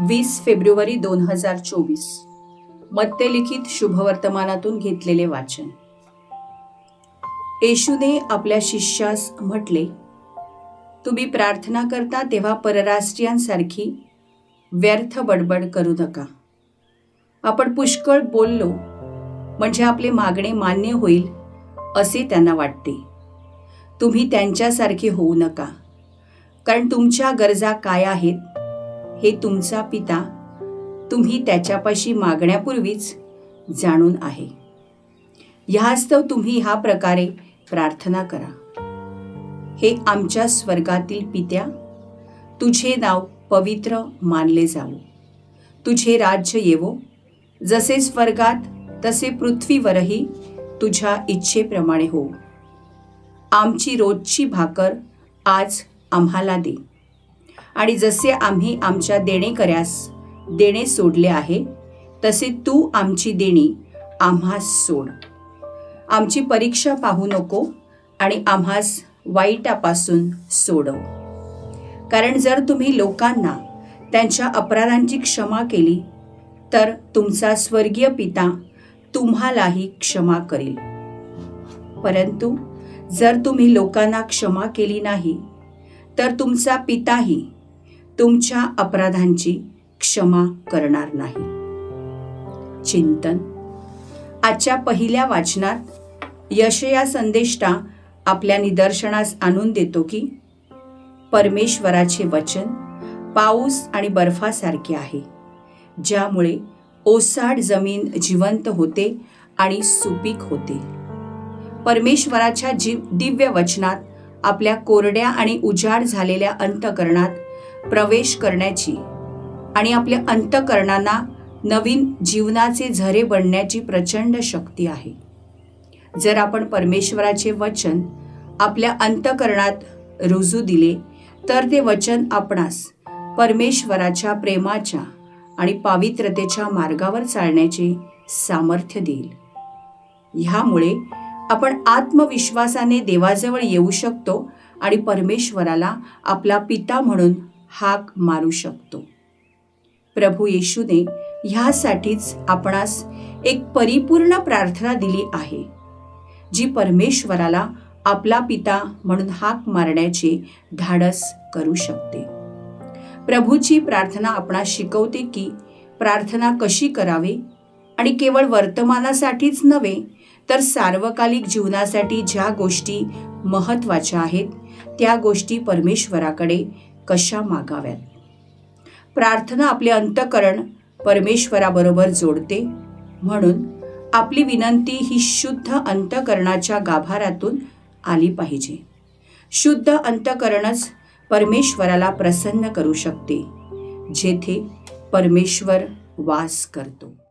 वीस फेब्रुवारी दोन हजार चोवीस. मत्यलिखित शुभवर्तमानातून घेतलेले वाचन. येशूने आपल्या शिष्यास म्हटले तुम्ही प्रार्थना करता तेव्हा परराष्ट्रीयांसारखी व्यर्थ बडबड करू नका. आपण पुष्कळ बोललो म्हणजे आपले मागणे मान्य होईल असे त्यांना वाटते. तुम्ही त्यांच्यासारखे होऊ नका कारण तुमच्या गरजा काय आहेत हे तुमचा पिता तुम्ही त्याच्यापाशी मागण्यापूर्वीच जाणून आहे. ह्यास्तव तुम्ही ह्या प्रकारे प्रार्थना करा. हे आमच्या स्वर्गातील पित्या तुझे नाव पवित्र मानले जावो. तुझे राज्य येवो. जसे स्वर्गात तसे पृथ्वीवरही तुझ्या इच्छेप्रमाणे हो आमची रोजची भाकर आज आम्हाला दे. आणि जसे आम्ही आमच्या देणेकऱ्यास देणे सोडले आहे तसे तू आमची देणी आम्हास सोड. आमची परीक्षा पाहू नको आणि आम्हास वाईटापासून सोडव. कारण जर तुम्ही लोकांना त्यांच्या अपराधांची क्षमा केली तर तुमचा स्वर्गीय पिता तुम्हालाही क्षमा करेल. परंतु जर तुम्ही लोकांना क्षमा केली नाही तर तुमचा पिताही तुमच्या अपराधांची क्षमा करणार नाही. चिंतन. आजच्या पहिल्या वाचनात यशया संदेष्टा आपल्या निदर्शनास आणून देतो की परमेश्वराचे वचन पाऊस आणि बर्फासारखे आहे ज्यामुळे ओसाड जमीन जिवंत होते आणि सुपीक होते. परमेश्वराच्या जीव दिव्य वचनात आपल्या कोरड्या आणि उजाड झालेल्या अंतकरणात प्रवेश करण्याची आणि आपल्या अंतकरणांना नवीन जीवनाचे झरे बनण्याची प्रचंड शक्ती आहे. जर आपण परमेश्वराचे वचन आपल्या अंतकरणात रुजू दिले तर ते वचन आपणास परमेश्वराच्या प्रेमाच्या आणि पावित्रतेच्या मार्गावर चालण्याचे सामर्थ्य देईल. ह्यामुळे आपण आत्मविश्वासाने देवाजवळ येऊ शकतो आणि परमेश्वराला आपला पिता म्हणून हाक मारू शकतो. प्रभू येशूने ह्यासाठीच आपणास एक परिपूर्ण प्रार्थना दिली आहे जी परमेश्वराला आपला पिता म्हणून हाक मारण्याचे धाडस करू शकते. प्रभूची प्रार्थना आपणास शिकवते की प्रार्थना कशी करावी आणि केवळ वर्तमानासाठीच नव्हे तर सार्वकालिक जीवनासाठी ज्या गोष्टी महत्त्वाच्या आहेत त्या गोष्टी परमेश्वराकडे कशा मागाव्यात? प्रार्थना आपले अंतकरण परमेश्वराबरोबर जोडते. म्हणून आपली विनंती ही शुद्ध अंतकरणाच्या गाभारातून आली पाहिजे. शुद्ध अंतकरणच परमेश्वराला प्रसन्न करू शकते जेथे परमेश्वर वास करतो.